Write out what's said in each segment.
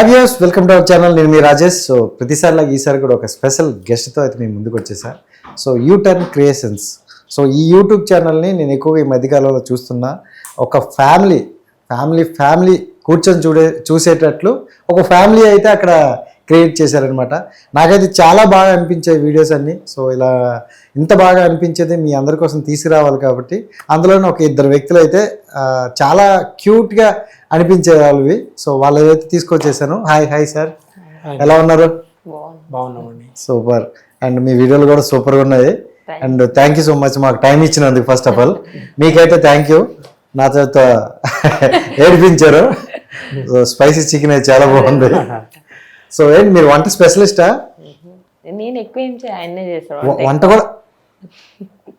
అవియస్ welcome to our channel నేను మీ Rajesh. So ప్రతిసారిలాగా ఈసారి కూడా ఒక స్పెషల్ గెస్ట్తో అయితే నేను ముందుకు వచ్చేసా. So U turn creations so ఈ యూట్యూబ్ ఛానల్ని నేను ఎక్కువగా ఈ మధ్యకాలంలో చూస్తున్నా. ఒక ఫ్యామిలీ ఫ్యామిలీ ఫ్యామిలీ కూర్చొని చూడే చూసేటట్లు ఒక ఫ్యామిలీ అయితే అక్కడ క్రియేట్ చేశారనమాట. నాకైతే చాలా బాగా అనిపించాయి వీడియోస్ అన్నీ. సో ఇలా ఇంత బాగా అనిపించేది మీ అందరి కోసం తీసుకురావాలి కాబట్టి అందులోనే ఒక ఇద్దరు వ్యక్తులు అయితే చాలా క్యూట్గా అనిపించే వాళ్ళవి. సో వాళ్ళైతే తీసుకొచ్చేసాను. Hi hi sir. ఎలా ఉన్నారు? బాగున్నామండి. సూపర్. అండ్ మీ వీడియోలు కూడా సూపర్గా ఉన్నాయి. And thank you so much మాకు టైం ఇచ్చినందుకు ఫస్ట్ ఆఫ్ ఆల్. మీకైతే థ్యాంక్ యూ. నా చేత ఏడిపించారు. స్పైసీ చికెన్ అయితే చాలా బాగుంది. సో ఏంటి మీరు వంట స్పెషలిస్టా? నేను ఎక్కువ ఏం చేయ ఆయన్నే వ- వంట కూడా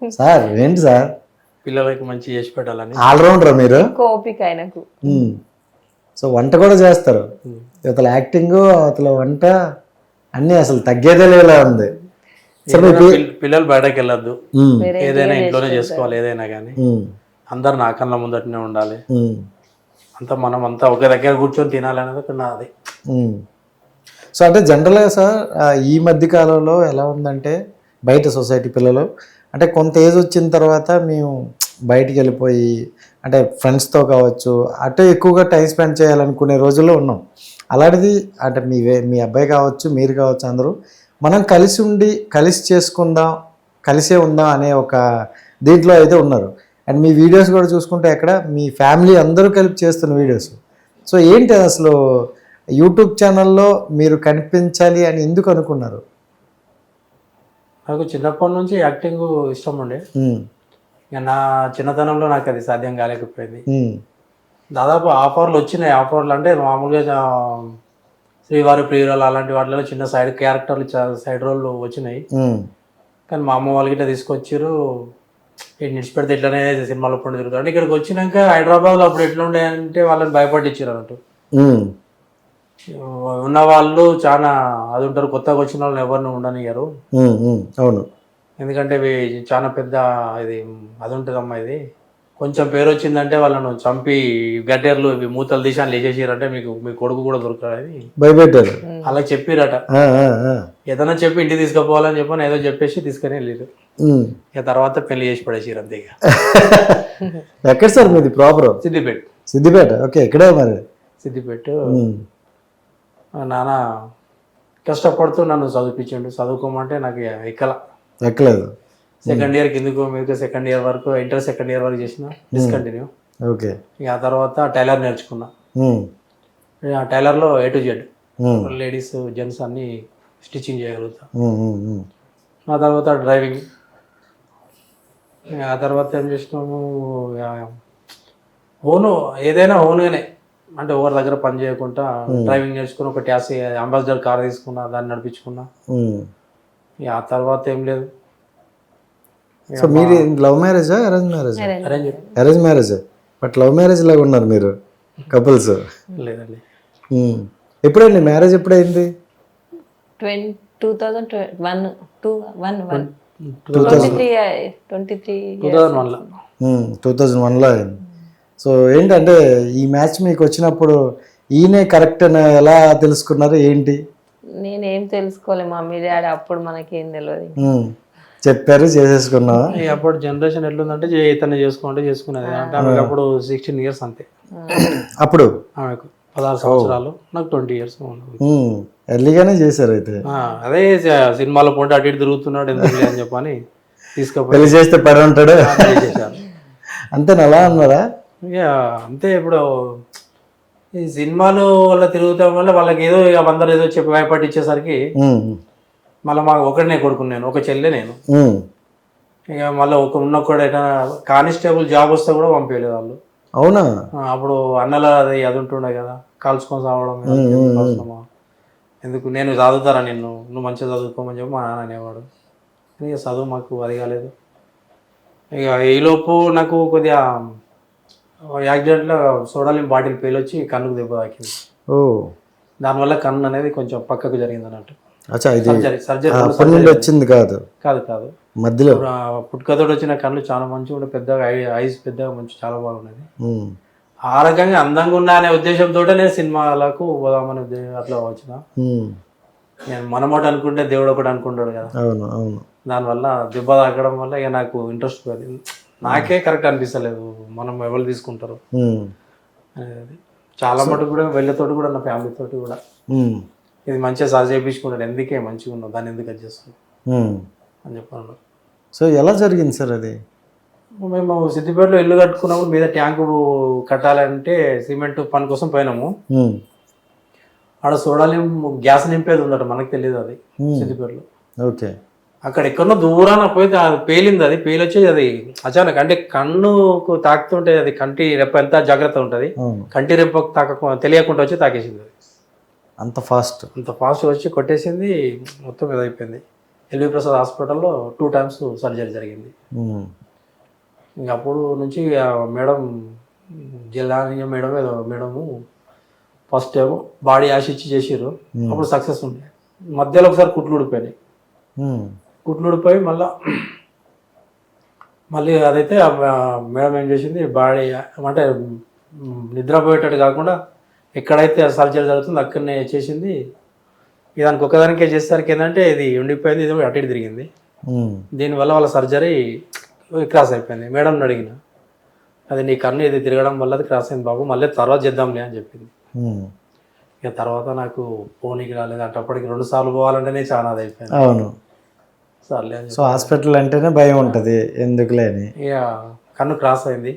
సార్ ఏంటి సార్? పిల్లలకి మంచి చేసి పెట్టాలని. ఆల్రౌండర్ మీరు? ఓపిక ఆయనకు. సో వంట కూడా చేస్తారు. ఇవతల యాక్టింగ్ అవతల వంట అన్నీ అసలు తగ్గేదే లేలా ఉంది. పిల్లలు బయటకు వెళ్ళొద్దు. ఏదైనా ఇంట్లోనే చేసుకోవాలి ఏదైనా కానీ. అందరు నా కళ్ళ ముందటనే ఉండాలి. అంతా మనం అంతా ఒక దగ్గర కూర్చొని తినాలి అనేది ఒక నాది. సో అంటే జనరల్గా సార్ ఈ మధ్య కాలంలో ఎలా ఉందంటే బయట సొసైటీ పిల్లలు అంటే కొంత ఏజ్ వచ్చిన తర్వాత మేము బయటికి వెళ్ళిపోయి అంటే ఫ్రెండ్స్తో కావచ్చు అటు ఎక్కువగా టైం స్పెండ్ చేయాలనుకునే రోజుల్లో ఉన్నాం. అలాంటిది అంటే మీ వే- మీ అబ్బాయి కావచ్చు మీరు కావచ్చు అందరూ మనం కలిసి ఉండి కలిసి చేసుకుందాం కలిసే ఉందాం అనే ఒక దీంట్లో అయితే ఉన్నారు. అండ్ మీ వీడియోస్ కూడా చూసుకుంటే అక్కడ మీ ఫ్యామిలీ అందరూ కలిపి చేస్తున్న వీడియోస్ సో ఏంటి అసలు యూట్యూబ్ ఛానల్లో మీరు కనిపించాలి అని ఎందుకు అనుకున్నారు? నాకు చిన్నప్పటి నుంచి యాక్టింగ్ ఇష్టం ఉండే. నా చిన్నతనంలో నాకు అది సాధ్యం కాలేకపోయింది. దాదాపు ఆఫర్లు వచ్చినాయి. ఆఫర్లు అంటే మామూలుగా శ్రీవారి ప్రియురాలు అలాంటి వాటిలో చిన్న సైడ్ క్యారెక్టర్లు సైడ్ రోల్ వచ్చినాయి. కానీ మా అమ్మ వాళ్ళకి ఇట్లా తీసుకొచ్చారు నిడిచిపెడితే ఇట్లనే సినిమాలో పండు తిరుగుతారు ఇక్కడికి వచ్చినాక హైదరాబాద్లో అప్పుడు ఎట్లా ఉండే అంటే వాళ్ళని భయపట్టించారు అన్నట్టు. ఉన్న వాళ్ళు చాలా అది ఉంటారు కొత్తగా వచ్చిన వాళ్ళని ఎవరిని ఉమ్, అవును. ఎందుకంటే ఇవి చాలా పెద్ద ఇది అది ఉంటుందమ్మా ఇది. కొంచెం పేరు వచ్చిందంటే వాళ్ళను చంపి గడ్డేర్లు ఇవి మూతలు తీసి అని లేచేసారంటే మీకు మీ కొడుకు కూడా దొరకడని భయపెట్టారు. అలా చెప్పిరట. ఏదైనా చెప్పి ఇంటికి తీసుకుపోవాలని చెప్పని ఏదో చెప్పేసి తీసుకొని వెళ్ళారు. ఇక తర్వాత పెళ్ళి చేసి పడేసారు అంతే ఇక. ఎక్కడ సార్ మీది ప్రాపర్ సిద్దిపేట. సిద్దిపేట ఓకే ఇక్కడే మరి. సిద్దిపేట. నాన్న కష్టపడుతూ నన్ను చదివించండు చదువుకోమంటే నాకు ఎక్కల. ఎక్కలేదు. సెకండ్ ఇయర్ కిందకు మీకు సెకండ్ ఇయర్ వరకు ఇంటర్ సెకండ్ ఇయర్ వరకు చేసిన. Discontinue okay. ఇక ఆ తర్వాత టైలర్ నేర్చుకున్నా. ఆ టైలర్లో A to Z ladies gents అన్ని స్టిచ్చింగ్ చేయగలుగుతా. ఆ తర్వాత డ్రైవింగ్. ఆ తర్వాత ఏం చేసినాము? ఓను ఏదైనా ఓన్గానే. అంటే ఎవరి దగ్గర పని చేయకుండా డ్రైవింగ్ నేర్చుకుని ఒక ట్యాక్సీ అంబాసిడర్ కార్ తీసుకున్నా దాన్ని నడిపించుకున్నా. ఆ తర్వాత ఏం లేదు. సో మీరు లవ్ మ్యారేజా arrange marriage? Arrange. Arrange. Marriage. But love marriage లాగా ఉన్నారు మీరు కపుల్స్. లేదండి. ఎప్పుడండి? Marriage ఎప్పుడైంది? Twenty two thousand one two one one. Twenty three twenty three two thousand వన్లో. టూ థౌజండ్ వన్లో అయింది. సో ఏంటంటే ఈ మ్యాచ్ మీకు వచ్చినప్పుడు ఈయనే కరెక్ట్ అని ఎలా తెలుసుకున్నారు? ఏంటి? నేనేం తెలుసుకోలే మమ్మీ డాడీ అప్పుడు మనకేం తెలియదు ఉమ్, చెప్పారు చేసేసుకున్నావా? ఇక అప్పుడు జనరేషన్ ఎట్లుందంటే ఇతన్ని చేసుకుంటే చేసుకునేది. అంటే ఆమెకు అప్పుడు సిక్స్టీన్ ఇయర్స్ అంతే. అప్పుడు? ఆమెకు పదహారు సంవత్సరాలు నాకు ట్వంటీ ఇయర్స్ ఎర్లీగానే చేశారు అయితే. అదే సినిమాలో పోటీ అటు ఇటు తిరుగుతున్నాడు ఎందుకు అని చెప్పని తీసుకుపోయి పెళ్ళి చేస్తే పడి ఉంటాడు అంతేనా అలా అన్నారా? అంతే ఇప్పుడు ఈ సినిమాలు వల్ల తిరుగుతాం వల్ల వాళ్ళకి ఏదో ఇక అందరు ఏదో చెప్పి భయపట్టించేసరికి ఉమ్, మళ్ళీ మాకు ఒకటినే కొడుకుని నేను ఒక చెల్లె నేను. ఇక మళ్ళీ ఒక ఉన్న కూడా ఎటైనా కానిస్టేబుల్ జాబ్ వస్తే కూడా పంపించలేదు వాళ్ళు. అవునా? అప్పుడు అన్నల అది అది ఉంటుండే కదా కాల్చుకొని సావడం ఎందుకు? నేను చదువుతారా నిన్ను? నువ్వు మంచిగా చదువుకోమని చెప్పి మా నాన్న అనేవాడు. ఇక చదువు మాకు అది కాలేదు. ఇక ఈలోపు నాకు కొద్దిగా యాక్సిడెంట్లో సోడాలిన్ బాటిల్ పేలొచ్చి కన్నుకు దెబ్బ తాకింది. ఓ. దానివల్ల కన్ను అనేది కొంచెం పక్కకు జరిగింది అన్నట్టు. అచ్చా ఇది సర్జరీ సర్జరీ అప్పటి నుండి వచ్చింది కాదు. కాదు కాదు. మధ్యలో? పుట్టుకతోటి వచ్చిన కళ్ళు చాలా మంచిగా ఉండే పెద్దగా ఐస్ పెద్దగా మంచి చాలా బాగున్నది ఆ రకంగా అందంగా ఉన్నా అనే ఉద్దేశంతో నేను సినిమాలకు పోదామనే ఉద్దేశం అట్లా వచ్చిన. నేను మనమోటి అనుకుంటే దేవుడు ఒకటి అనుకుంటాడు కదా. అవును అవును. దానివల్ల దెబ్బ తాకడం వల్ల ఇక నాకు ఇంట్రెస్ట్ పోయింది. నాకే కరెక్ట్ అనిపిస్తలేదు. మనం ఎవరు తీసుకుంటారు? చాలా మటుకు కూడా వెళ్ళతోటి కూడా నా ఫ్యామిలీ తోటి కూడా. ఇది మంచిగా సరి చేయించుకుంటాడు ఎందుకే మంచిగా ఉన్నావు? దాన్ని ఎందుకు అది. అని చెప్పాను సో ఎలా జరిగింది సార్ అది? మేము సిద్దిపేటలో ఇల్లు కట్టుకున్నప్పుడు మీద ట్యాంకు కట్టాలంటే సిమెంట్ పని కోసం పోయినాము. ఆడ సోడాలి గ్యాస్ నింపేది ఉందట మనకు తెలియదు అది. సిద్దిపేటలో. ఓకే. అక్కడ ఎక్కడో దూరాన పోయి అది పేలింది అది పేలొచ్చి అది అచానక్ అంటే కన్నుకు తాకుతుంటే అది కంటి రెప్ప ఎంత జాగ్రత్త ఉంటుంది? కంటి రెప్ప తాక తెలియకుండా వచ్చి తాకేసింది అది. అంత ఫాస్ట్. అంత ఫాస్ట్ వచ్చి కొట్టేసింది మొత్తం ఇది అయిపోయింది. ఎల్వి ప్రసాద్ హాస్పిటల్లో టూ టైమ్స్ సర్జరీ జరిగింది. ఇంక అప్పుడు నుంచి మేడం జిల్లా మేడం ఏదో మేడము ఫస్ట్ ఏమో బాడీ యాష్ ఇచ్చి చేసిర్రు. అప్పుడు సక్సెస్ ఉండే. మధ్యలో ఒకసారి కుట్లు ఊడిపోయినాయి. ఊడిపోయి మళ్ళా మళ్ళీ అదైతే మేడం ఏం చేసింది బాడీ అంటే నిద్రపోయేటట్టు కాకుండా ఎక్కడైతే సర్జరీ జరుగుతుందో అక్కడనే చేసింది. దానికి ఒకదానికే చేసేసరికి ఏంటంటే ఇది ఉండిపోయింది ఇది అటు ఇటు తిరిగింది. దీనివల్ల వాళ్ళ సర్జరీ క్రాస్ అయిపోయింది. మేడం అడిగిన అది నీ కన్ను ఇది తిరగడం వల్ల అది క్రాస్ అయింది బాబు మళ్ళీ తర్వాత చేద్దాంలే అని చెప్పింది. ఇక తర్వాత నాకు పోనీకి రాలేదు అంటే అప్పటికి రెండు సార్లు పోవాలంటేనే చాలా అది అయిపోయింది అవును. సో హాస్పిటల్ అంటేనే భయం ఉంటుంది. ఎందుకులే అని. కన్ను క్రాస్ అయింది.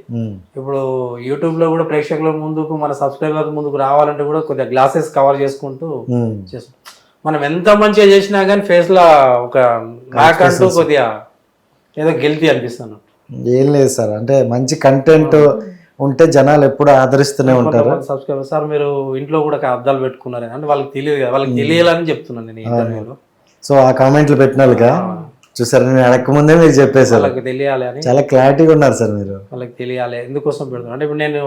ఇప్పుడు యూట్యూబ్లో కూడా ప్రేక్షకుల ముందుకు మన సబ్స్క్రైబర్ ముందుకు రావాలంటే కూడా కొద్దిగా గ్లాసెస్ కవర్ చేసుకుంటూ చేస్తాం మనం ఎంత మంచిగా చేసినా కానీ ఫేస్లో ఒక నాకంటూ కొద్దిగా ఏదో గెలితి అనిపిస్తాను ఏం లేదు సార్. అంటే మంచి కంటెంట్ ఉంటే జనాలు ఎప్పుడు ఆదరిస్తూనే ఉంటారు. సబ్స్క్రైబర్ సార్ మీరు ఇంట్లో కూడా అద్దాలు పెట్టుకున్నారు అంటే వాళ్ళకి తెలియదు కదా వాళ్ళకి తెలియాలని చెప్తున్నాను నేను ఇంటర్వ్యూలో. సో ఆ కామెంట్లు పెట్టిన వాళ్ళగా చూసారు నేను అడగక ముందే మీరు చెప్పేశారు. వాళ్ళకి తెలియాలి అని. చాలా క్లారిటీగా ఉన్నారు సార్ మీరు. వాళ్ళకి తెలియాలి ఎందుకోసం పెడుతున్నాను అంటే ఇప్పుడు నేను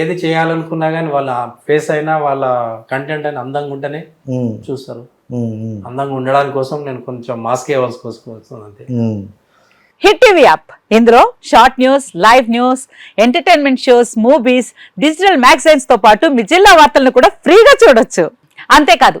ఏది చేయాలనుకున్నా కానీ వాళ్ళ ఫేస్ అయినా వాళ్ళ కంటెంట్ అయినా అందంగా ఉంటేనే చూస్తారు. అందంగా ఉండడానికి కోసం నేను కొంచెం మాస్క్ వేయవలసి వస్తుంది అంతే. Hit TV app. ఇందులో short news live news entertainment shows movies digital మ్యాగజైన్స్తో పాటు మీ జిల్లా వార్తలను కూడా ఫ్రీగా చూడొచ్చు. అంతేకాదు